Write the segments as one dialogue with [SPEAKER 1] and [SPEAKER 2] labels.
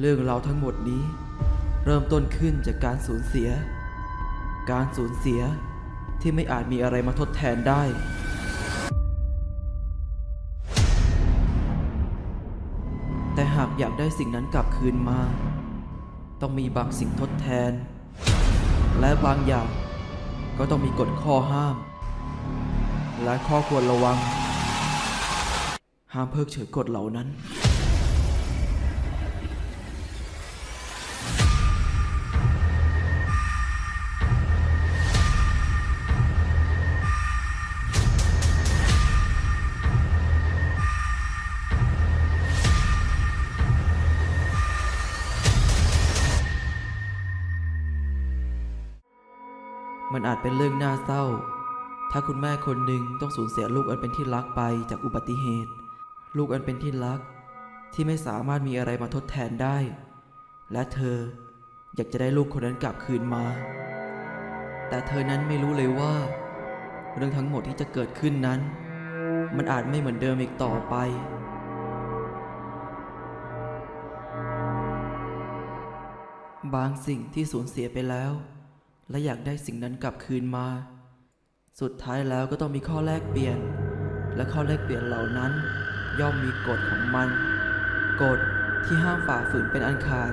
[SPEAKER 1] เรื่องราวทั้งหมดนี้ เริ่มต้นขึ้นจากการสูญเสีย การสูญเสียที่ไม่อาจมีอะไรมาทดแทนได้ แต่หากอยากได้สิ่งนั้นกลับคืนมา ต้องมีบางสิ่งทดแทน และบางอย่างก็ต้องมีกฎข้อห้าม และข้อควรระวัง ห้ามเพิกเฉยกฎเหล่านั้น มันอาจเป็นเรื่องน่าเศร้า ถ้าคุณแม่คนหนึ่งต้องสูญเสียลูกอันเป็นที่รักไปจากอุบัติเหตุ ลูกอันเป็นที่รัก ที่ไม่สามารถมีอะไรมาทดแทนได้ และเธออยากจะได้ลูกคนนั้นกลับคืนมา แต่เธอนั้นไม่รู้เลยว่า เรื่องทั้งหมดที่จะเกิดขึ้นนั้น มันอาจไม่เหมือนเดิมอีกต่อไปบางสิ่งที่สูญเสียไปแล้ว และอยากได้สิ่งนั้นกลับคืนมา สุดท้ายแล้วก็ต้องมีข้อแลกเปลี่ยน และข้อแลกเปลี่ยนเหล่านั้น ย่อมมีกฎของมัน กฎที่ห้ามฝ่าฝืนเป็นอันขาด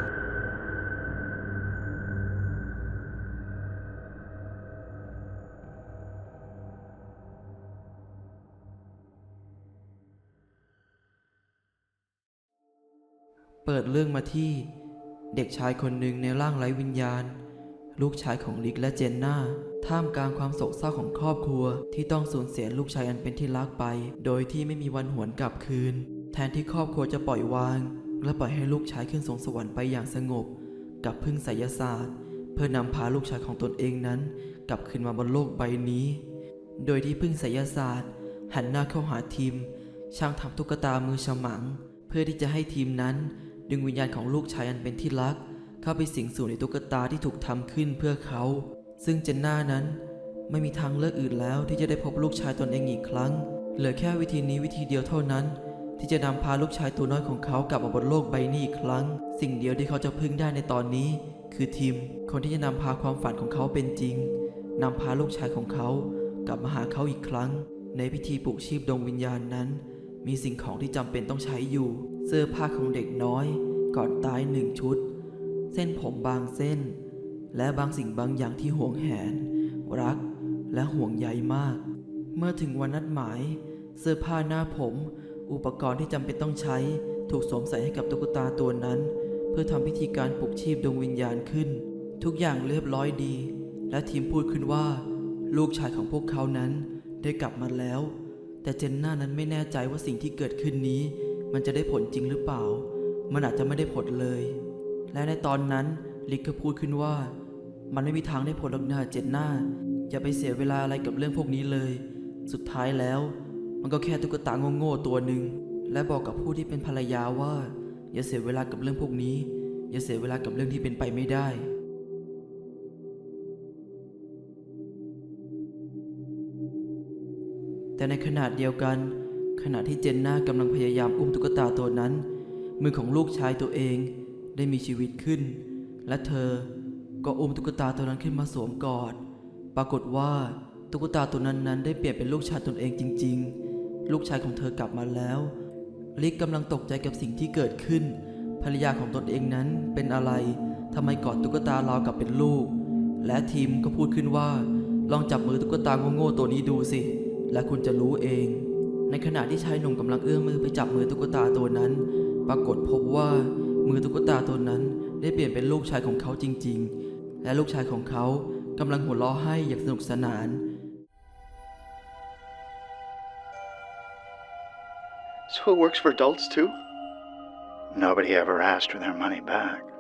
[SPEAKER 1] เปิดเรื่องมาที่เด็กชายคนหนึ่งในร่างไร้วิญญาณ ลูกชายของลิกและเจนนาท่ามกลางความโศกเศร้าของครอบครัว ที่ต้องสูญเสียลูกชายอันเป็นที่รักไป โดยที่ไม่มีวันหวนกลับคืน แทนที่ครอบครัวจะปล่อยวาง และปล่อยให้ลูกชายขึ้นสวงสวรรค์ไปอย่างสงบ กับพึ่งไสยศาสตร์ เพื่อนำพาลูกชายของตนเองนั้น กลับคืนมาบนโลกใบนี้ โดยที่พึ่งไสยศาสตร์ หันหน้าเข้าหาทีม ช่างทำตุ๊กตามือฉมัง เพื่อที่จะให้ทีมนั้น ดึงวิญญาณของลูกชายอันเป็นที่รัก เข้าไปสิงสู่ในตุ๊กตาที่ถูกทำขึ้นเพื่อเขา ซึ่งเจนน่านั้นไม่มีทางเลือกอื่นแล้วที่จะได้พบลูกชายตนเองอีกครั้ง เหลือแค่วิธีนี้วิธีเดียวเท่านั้น ที่จะนำพาลูกชายตัวน้อยของเขากลับมาบนโลกใบนี้อีกครั้ง สิ่งเดียวที่เขาจะพึ่งได้ในตอนนี้ คือทีม คนที่จะนำพาความฝันของเขาเป็นจริงนำพาลูกชายของเขากลับมาหาเขาอีกครั้ง ในพิธีปลุกชีพดวงวิญญาณนั้น มีสิ่งของที่จำเป็นต้องใช้อยู่ เสื้อผ้าของเด็กน้อยก่อนตายหนึ่งชุด เส้นผมบางเส้น และบางสิ่งบางอย่างที่ห่วงแหน รักและห่วงใยมาก เมื่อถึงวันนัดหมาย เสื้อผ้าหน้าผม อุปกรณ์ที่จำเป็นต้องใช้ ถูกสวมใส่ให้กับตุ๊กตาตัวนั้น เพื่อทำพิธีการปลุกชีพดวงวิญญาณขึ้น ทุกอย่างเรียบร้อยดี และทีมพูดขึ้นว่า ลูกชายของพวกเขานั้นได้กลับมาแล้ว แต่เจนน่านั้นไม่แน่ใจว่าสิ่งที่เกิดขึ้นนี้ มันจะได้ผลจริงหรือเปล่า มันอาจจะไม่ได้ผลเลย และในตอนนั้นลิกก็พูดขึ้นว่า มันไม่มีทางได้ผลหรอกนะเจนน่าอย่าไปเสียเวลาอะไรกับเรื่องพวกนี้เลย สุดท้ายแล้ว มันก็แค่ตุ๊กตาโง่ๆตัวหนึ่งและบอกกับผู้ที่เป็นภรรยาว่า อย่าเสียเวลากับเรื่องพวกนี้ อย่าเสียเวลากับเรื่องที่เป็นไปไม่ได้แต่ในขณะเดียวกัน ขณะที่เจนน่ากำลังพยายามอุ้มตุ๊กตาตัวนั้น มือของลูกชายตัวเอง ได้มีชีวิตขึ้น และเธอก็อุ้มตุ๊กตาตัวนั้นขึ้นมาสวมกอด ปรากฏว่าตุ๊กตาตัวนั้นนั้นได้เปลี่ยนเป็นลูกชายตนเองจริง ๆ ลูกชายของเธอกลับมาแล้วลิกกำลังตกใจกับสิ่งที่เกิดขึ้น ภรรยาของตนเองนั้นเป็นอะไรทำไมกอดตุ๊กตาราวกับเป็นลูก และทีมก็พูดขึ้นว่า ลองจับมือตุ๊กตาโง่ๆตัวนี้ดูสิ และคุณจะรู้เอง ในขณะที่ชายหนุ่มกำลังเอื้อมมือไปจับมือตุ๊กตาตัวนั้น ปรากฏพบว่า มือตุ๊กตาตัวนั้นได้เปลี่ยนเป็นลูกชายของเขาจริง ๆ และลูกชายของเขากำลังหัวเราะให้อย่างสนุกสนาน
[SPEAKER 2] So it works for adults too? Nobody ever asked for their money back.